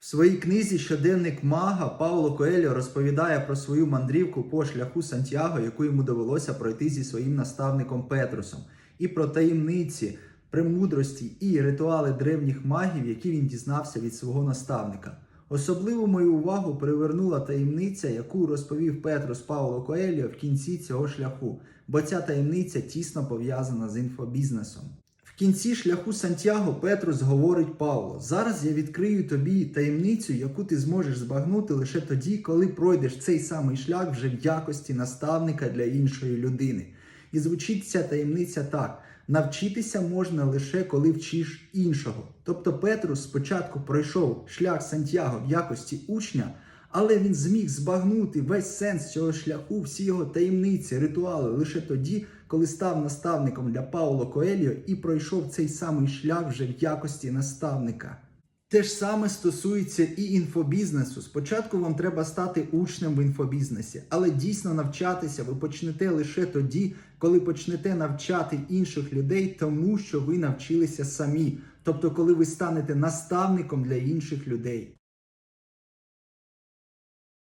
В своїй книзі Щоденник мага Пауло Коельо розповідає про свою мандрівку по шляху Сантьяго, яку йому довелося пройти зі своїм наставником Петрусом, і про таємниці, премудрості і ритуали древніх магів, які він дізнався від свого наставника. Особливу мою увагу привернула таємниця, яку розповів Петрус Пауло Коельо в кінці цього шляху, бо ця таємниця тісно пов'язана з інфобізнесом. Кінці шляху Сантьяго Петрус говорить Павло: зараз я відкрию тобі таємницю, яку ти зможеш збагнути лише тоді, коли пройдеш цей самий шлях вже в якості наставника для іншої людини. І звучить ця таємниця так: навчитися можна лише коли вчиш іншого. Тобто Петрус спочатку пройшов шлях Сантьяго в якості учня, але він зміг збагнути весь сенс цього шляху, всі його таємниці, ритуали лише тоді, коли став наставником для Пауло Коельо і пройшов цей самий шлях вже в якості наставника. Те ж саме стосується і інфобізнесу. Спочатку вам треба стати учнем в інфобізнесі, але дійсно навчатися ви почнете лише тоді, коли почнете навчати інших людей тому, що ви навчилися самі. Тобто, коли ви станете наставником для інших людей.